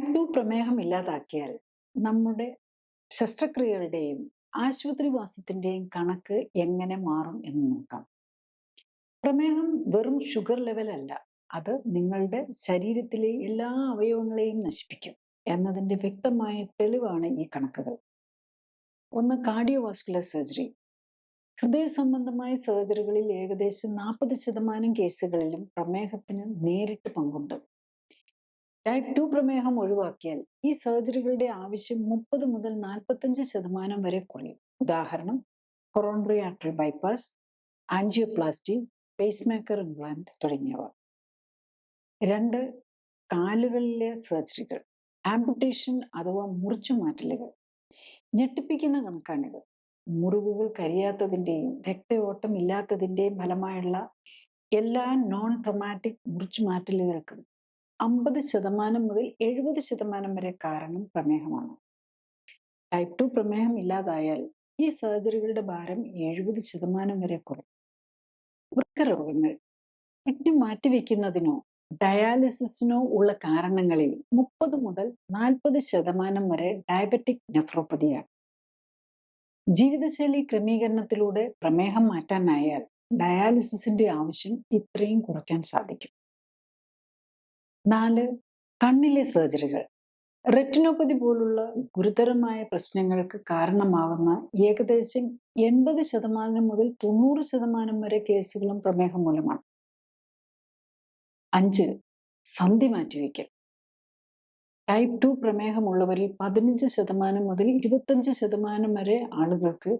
Type two പ്രമേഹം ഇല്ലാതാക്കിയാൽ നമ്മുടെ ശസ്ത്രക്രിയകളുടെയും ആശുപത്രിവാസത്തിന്റെയും കണക്ക് എങ്ങനെ മാറും എന്ന് നോക്കാം. പ്രമേഹം വെറും ഷുഗർ ലെവൽ അല്ല. അത് നിങ്ങളുടെ ശരീരത്തിലെ എല്ലാ അവയവങ്ങളെയും നശിപ്പിക്കും എന്നതിന്റെ വ്യക്തമായ തെളിവാണ് ഈ കണക്കുകൾ. ഒന്ന് കാർഡിയോ വാസ്കുലർ സർജറി ഹൃദയ സംബന്ധമായ സർജറികളിൽ ഏകദേശം നാൽപ്പത് ശതമാനം കേസുകളിലും പ്രമേഹത്തിന് നേരിട്ട് പങ്കുണ്ട്. ടൈപ്പ് ടു പ്രമേഹം ഒഴിവാക്കിയാൽ ഈ സർജറികളുടെ ആവശ്യം മുപ്പത് മുതൽ നാൽപ്പത്തഞ്ച് ശതമാനം വരെ കുറയും. ഉദാഹരണം coronary artery bypass angioplasty pacemaker implant തുടങ്ങിയവ. രണ്ട് കാലുകളിലെ സർജറികൾ ആംപുട്ടേഷൻ അഥവാ മുറിച്ചു മാറ്റലുകൾ. ഞെട്ടിപ്പിക്കുന്ന കണക്കാണിത്. മുറിവുകൾ കരിയാത്തതിന്റെയും രക്തയോട്ടം ഇല്ലാത്തതിന്റെയും ഫലമായുള്ള എല്ലാ നോൺ ട്രൊമാറ്റിക് മുറിച്ചു മാറ്റലുകൾക്കും അമ്പത് ശതമാനം മുതൽ എഴുപത് ശതമാനം വരെ കാരണം പ്രമേഹമാണ്. ടൈപ്പ് ടു പ്രമേഹം ഇല്ലാതായാൽ ഈ സർജറികളുടെ ഭാരം എഴുപത് ശതമാനം വരെ കുറയും. വൃക്കരോഗങ്ങൾ കിഡ്നി മാറ്റിവെക്കുന്നതിനോ ഡയാലിസിസിനോ ഉള്ള കാരണങ്ങളിൽ മുപ്പത് മുതൽ നാൽപ്പത് ശതമാനം വരെ ഡയബറ്റിക് നെഫ്രോപ്പതിയാണ് ജീവിതശൈലി ക്രമീകരണത്തിലൂടെ പ്രമേഹം മാറ്റാനായാൽ ഡയാലിസിസിന്റെ ആവശ്യം ഇത്രയും കുറയ്ക്കാൻ സാധിക്കും. നാല് കണ്ണിലെ സർജറികൾ. റെറ്റിനോപ്പതി പോലുള്ള ഗുരുതരമായ പ്രശ്നങ്ങൾക്ക് കാരണമാകുന്ന ഏകദേശം എൺപത് ശതമാനം മുതൽ തൊണ്ണൂറ് ശതമാനം വരെ കേസുകളും പ്രമേഹം മൂലമാണ്. അഞ്ച് സന്ധി മാറ്റിവെക്കൽ ടൈപ്പ് ടു പ്രമേഹമുള്ളവരിൽ പതിനഞ്ച് ശതമാനം മുതൽ ഇരുപത്തഞ്ച് ശതമാനം വരെ ആളുകൾക്ക്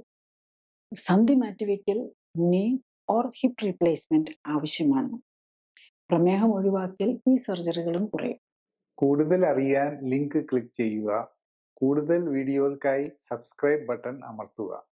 സന്ധി മാറ്റിവെക്കൽ നീ ഓർ ഹിപ്പ് റീപ്ലേസ്മെന്റ് ആവശ്യമാണ്. പ്രമേഹം ഒഴിവാക്കിയാൽ ഈ സർജറികളും കുറയും. കൂടുതൽ അറിയാൻ ലിങ്ക് ക്ലിക്ക് ചെയ്യുക. കൂടുതൽ വീഡിയോകൾക്കായി സബ്സ്ക്രൈബ് ബട്ടൺ അമർത്തുക.